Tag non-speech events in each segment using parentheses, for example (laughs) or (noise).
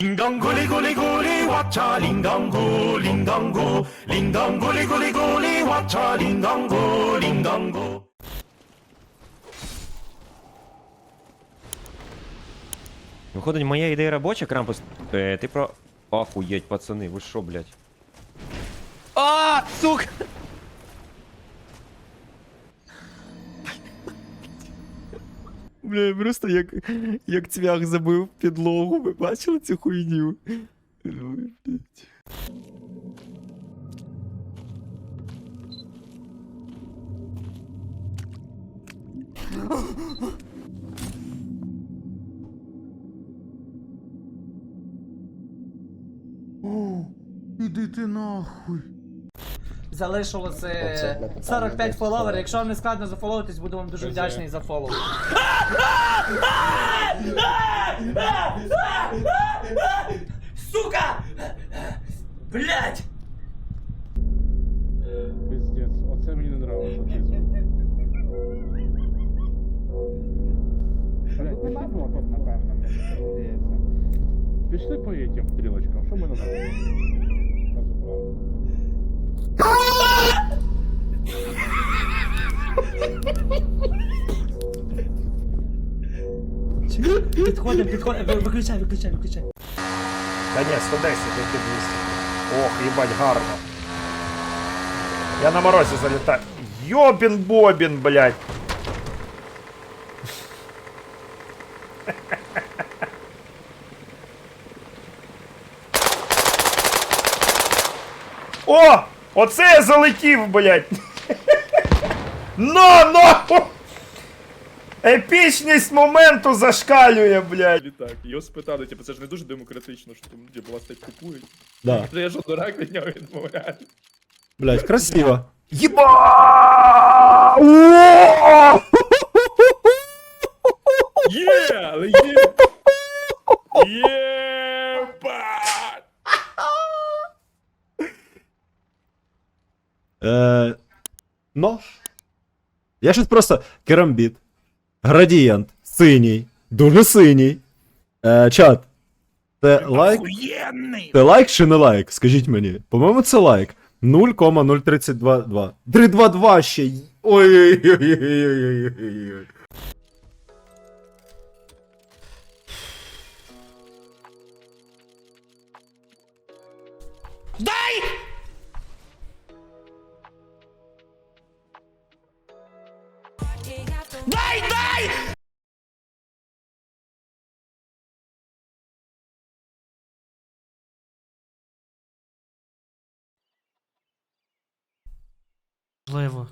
링강 구리 구리 구리 와차 링강구 링강구 링강 구리 구리 구리 와차 링강구 링강구 Виходить, моя ідея робоча, Крампус. Е, ти про. Охуєть, пацани, ви що, блядь? А, сука! Бля, просто як, як цвях забив підлогу, ви бачили цю хуйню? Ой, блядь. Іди ти нахуй. Залишилось е, 45 фоловерів. Якщо вам не складно зафоловитись, буду вам дуже вдячний за фоллоу. Сука! Блять! Пиздец, оце мені не нравиться цей звук. Нема тут, напевно, мені здається. Пішли по этим стрілочкам, що ми робимо? Кажу правду. Підходимо, підходимо. Ви- Виключай, виключай, виключай. Та ні, 110, які 200. Ох, їбать, гарно. Я на морозі залітаю. Йобін бобін, блядь. О! Оце я залетів, блядь. (laughs) Но, но! Епічність моменту зашкалює, блядь. Літак. Його спитали, типу, це ж не дуже демократично, що там люди власне купують. Да, Це я ж дурак від нього відмовляю. блядь, красиво. Єба! О! Є, але є. Єбать! Е, нож. Я щось просто керамбіт. Градієнт. Синій. Дуже синій. Е, чат. Це лайк? охуєнний Це лайк чи не лайк? Скажіть мені. По-моєму, це лайк. 0,0322. 322 ще. й- Ой-ой-ой-ой-ой-ой-ой. дай Можливо.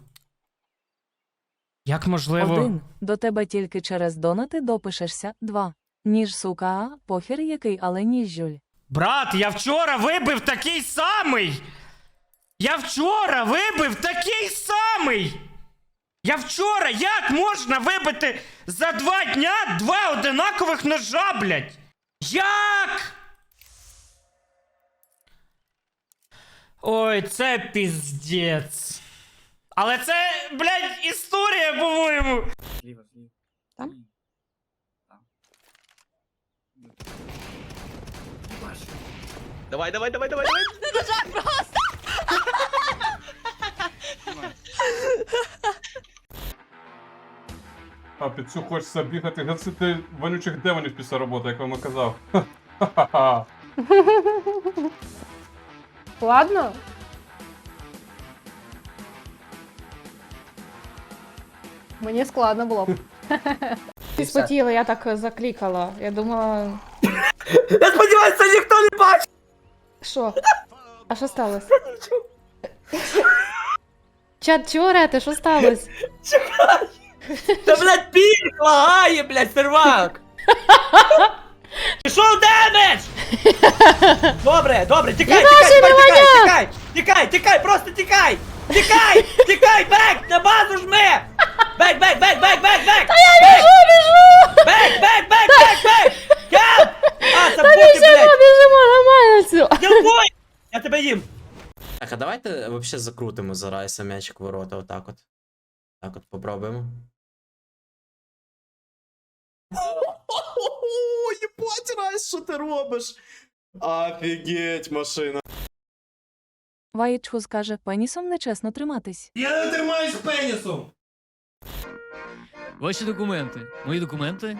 Як можливо? Один. До тебе тільки через донати допишешся. Два. Ніж сука, а похер який, але ніж жюль. Брат, я вчора вибив такий самий! Я вчора вибив такий самий! Я вчора як можна вибити за два дня два одинакових ножа, блядь? Як? Ой, це піздець. Але це, блядь, історія, по-моєму. Давай, давай, давай, давай, давай. А під цю хочеться бігати, гасити вонючих демонів після роботи, як вам і казав. (laughs) Ха-ха-ха. Ладно? Мені складно було б. Ти спотіла, я так заклікала. Я думала. Я сподіваюся, ніхто не бачить! Що? А що сталося? (laughs) Чат, чого орете? Що сталося? Чекай! Та, блядь, пік лагає, блядь, сервак! Пішов демедж! Добре, добре, тікай, Я тікай, тікай, тікай, тікай, тікай, просто тікай! Тікай! Тікай, бек! На базу жми! Бек, бек, бек, бек, бек, бек! Та я біжу, біжу! Бек, бек, бек, бек, бек! Кеп! А, боти, Біжимо, блядь! біжимо, нормально все. Ділбой! Я тебе їм! Так, а давайте вообще закрутимо за Райса м'ячик в ворота, отак от. Так от попробуємо. Єбать, Райс, що ти робиш? Офігеть, машина. Ваєчху скаже, пенісом нечесно триматись. Я не тримаюсь пенісом! Ваші документи. Мої документи?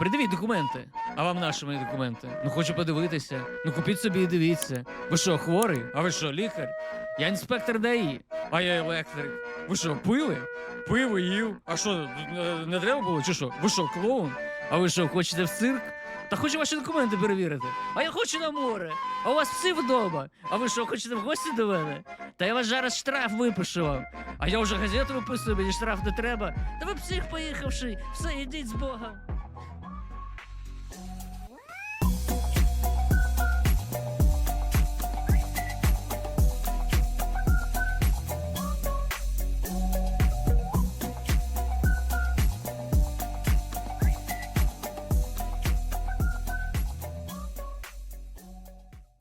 Придивіть документи. А вам наші мої документи? Ну хочу подивитися. Ну купіть собі і дивіться. Ви що, хворий? А ви що, лікар? Я інспектор ДАІ, а я електрик. Ви що, пили? Пиво їв. А що, не- не треба було? Чи що? Ви що, клоун? А ви що, хочете в цирк? Та хочу ваші документи перевірити. А я хочу на море. А у вас всі вдома. А ви що, хочете в гості до мене? Та я вас зараз штраф випишу вам. А я вже газету виписую, мені штраф не треба. Та ви псих поїхавши. Все, ідіть з Богом.